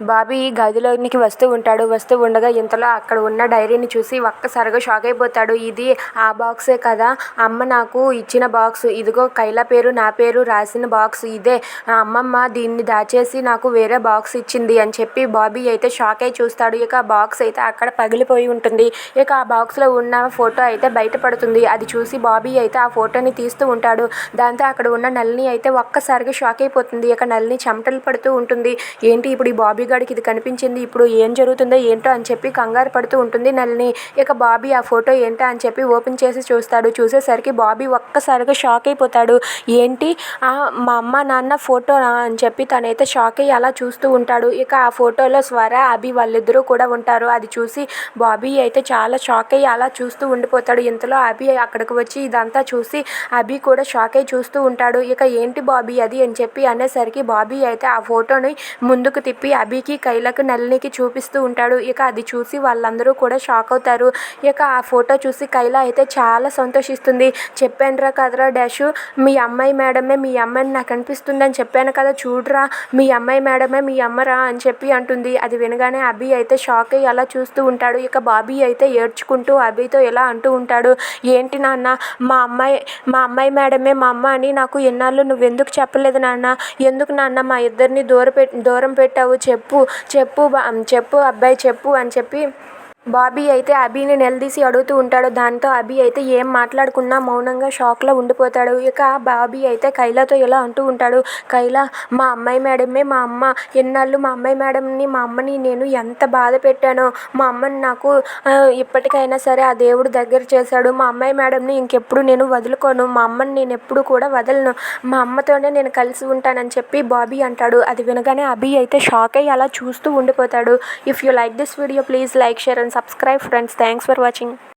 బాబీ గదిలోనికి వస్తూ ఉంటాడు వస్తూ ఉండగా ఇంతలో అక్కడ ఉన్న డైరీని చూసి ఒక్కసారిగా షాక్ అయిపోతాడు. ఇది ఆ బాక్సే కదా? అమ్మ నాకు ఇచ్చిన బాక్స్. ఇదిగో కైలా పేరు నా పేరు రాసిన బాక్స్ ఇదే. ఆ అమ్మమ్మ దీన్ని దాచేసి నాకు వేరే బాక్స్ ఇచ్చింది అని చెప్పి బాబీ అయితే షాక్ అయి చూస్తాడు. ఇక ఆ బాక్స్ అయితే అక్కడ పగిలిపోయి ఉంటుంది. ఇక ఆ బాక్స్లో ఉన్న ఫోటో అయితే బయటపడుతుంది. అది చూసి బాబీ అయితే ఆ ఫోటోని తీస్తూ ఉంటాడు. దాంతో అక్కడ ఉన్న నల్ని అయితే ఒక్కసారిగా షాక్ అయిపోతుంది. ఇక నల్ని చెమటలు పడుతూ ఉంటుంది. ఏంటి ఇప్పుడు ఈ బాబీ బాబీగాడికి ఇది కనిపించింది. ఇప్పుడు ఏం జరుగుతుందో ఏంటో అని చెప్పి కంగారు పడుతూ ఉంటుంది నల్ని ఇక బాబీ ఆ ఫోటో ఏంటా అని చెప్పి ఓపెన్ చేసి చూస్తాడు. చూసేసరికి బాబీ ఒక్కసారిగా షాక్ అయిపోతాడు. ఏంటి? ఆ మా అమ్మ నాన్న ఫోటో అని చెప్పి తనైతే షాక్ అయ్యి అలా చూస్తూ ఉంటాడు. ఇక ఆ ఫోటోలో స్వర అభి వాళ్ళిద్దరూ కూడా ఉంటారు. అది చూసి బాబీ అయితే చాలా షాక్ అయ్యి అలా చూస్తూ ఉండిపోతాడు. ఇంతలో అభి అక్కడికి వచ్చి ఇదంతా చూసి అభి కూడా షాక్ అయ్యి చూస్తూ ఉంటాడు. ఇక ఏంటి బాబీ అది అని చెప్పి అనేసరికి బాబీ అయితే ఆ ఫోటోని ముందుకు తిప్పి అభికి కైలకు నళినికి చూపిస్తూ ఉంటాడు. ఇక అది చూసి వాళ్ళందరూ కూడా షాక్ అవుతారు. ఇక ఆ ఫోటో చూసి కైల అయితే చాలా సంతోషిస్తుంది. చెప్పానురా కదరా డాషు మీ అమ్మాయి మేడమే మీ అమ్మాయిని నాకు అనిపిస్తుందని చెప్పాను కదా చూడరా మీ అమ్మాయి మేడమే మీ అమ్మరా అని చెప్పి అంటుంది. అది వినగానే అభి అయితే షాక్ అయ్యి అలా చూస్తూ ఉంటాడు. ఇక బాబీ అయితే ఏడ్చుకుంటూ అభితో ఇలా అంటూ ఉంటాడు. ఏంటి నాన్న మా అమ్మాయి మా అమ్మాయి మేడమే మా అమ్మ అని నాకు ఎన్నాళ్ళు నువ్వెందుకు చెప్పలేదు నాన్న? ఎందుకు నాన్న మా ఇద్దరిని దూర పె దూరం పెట్టావు? చెప్పు చెప్పు బా చెప్పు అబ్బాయి చెప్పు అని చెప్పి బాబీ అయితే అభిని నిలదీసి అడుగుతూ ఉంటాడు. దాంతో అభి అయితే ఏం మాట్లాడకుండా మౌనంగా షాక్లో ఉండిపోతాడు. ఇక బాబీ అయితే కైలాతో ఇలా అంటూ ఉంటాడు. కైలా మా అమ్మాయి మేడమే మా అమ్మ. ఎన్నాళ్ళు మా అమ్మాయి మేడంని మా అమ్మని నేను ఎంత బాధ పెట్టానో. మా అమ్మని నాకు ఇప్పటికైనా సరే ఆ దేవుడు దగ్గర చేశాడు. మా అమ్మాయి మేడంని ఇంకెప్పుడు నేను వదులుకోను. మా అమ్మని నేను ఎప్పుడు కూడా వదలను. మా అమ్మతోనే నేను కలిసి ఉంటానని చెప్పి బాబీ అంటాడు. అది వినగానే అభి అయితే షాక్ అయ్యి అలా చూస్తూ ఉండిపోతాడు. If you like this video please like share and subscribe friends. Thanks for watching.